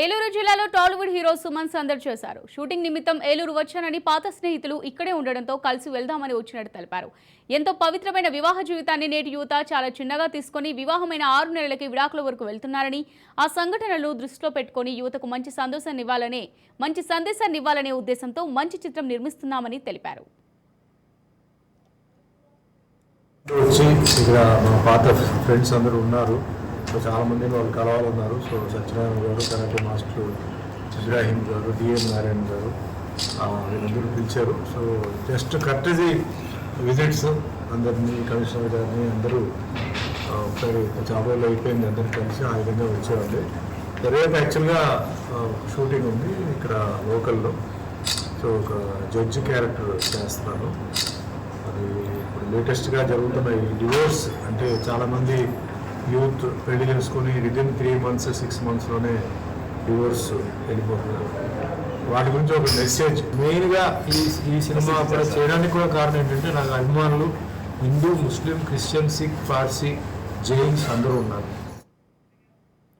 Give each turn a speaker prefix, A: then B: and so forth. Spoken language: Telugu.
A: ఏలూరు జిల్లాలో టాలీవుడ్ హీరో సుమన్ సందడి చేశారు. షూటింగ్ నిమిత్తం ఏలూరు వచ్చానని పాత స్నేహితులు ఇక్కడే ఉండడంతో కలిసి వెళ్దామని వచ్చినట్టు తెలిపారు. ఎంతో పవిత్రమైన వివాహ జీవితాన్ని నేటి యువత చాలా చిన్నగా తీసుకొని వివాహమైన ఆరు నెలలకి విడాకుల వరకు వెళ్తున్నారని ఆ సంఘటనలు దృష్టిలో పెట్టుకొని యువతకు మంచి సందేశాన్ని ఇవ్వాలనే మంచి సందేశాన్ని ఇవ్వాలనే ఉద్దేశంతో మంచి చిత్రం నిర్మిస్తున్నామని తెలిపారు.
B: వచ్చి ఇక్కడ మా పాత ఫ్రెండ్స్ అందరూ ఉన్నారు. సో చాలామంది వాళ్ళు కలవాలన్నారు సో సత్యనారాయణ గారు కరాటే మాస్టర్ ఇబ్రాహీం గారు డిఎం నారాయణ గారు వీళ్ళందరూ పిలిచారు. సో జస్ట్ కర్టజీ విజిట్స్ అందరినీ కమిషనర్ గారిని అందరూ ఒకసారి చాలా రోజులు అయిపోయింది అందరూ కలిసి ఆ విధంగా వచ్చేవాళ్ళు రేపు యాక్చువల్గా షూటింగ్ ఉంది ఇక్కడ లోకల్లో. సో ఒక జడ్జి క్యారెక్టర్ చేస్తున్నాను అది ఇప్పుడు లేటెస్ట్గా జరుగుతున్న ఈ డివోర్స్ అంటే చాలామంది యూత్ పెళ్ళి చేసుకొని విదిన్ త్రీ మంత్స్ సిక్స్ మంత్స్లోనే డివోర్స్ వెళ్ళిపోతున్నారు. వాటి గురించి ఒక మెసేజ్ మెయిన్గా ఈ ఈ సినిమా కూడా చేయడానికి కూడా కారణం ఏంటంటే నాకు అభిమానులు హిందూ ముస్లిం క్రిస్టియన్ సిక్ పార్సీ జైన్స్ అందరూ ఉన్నారు.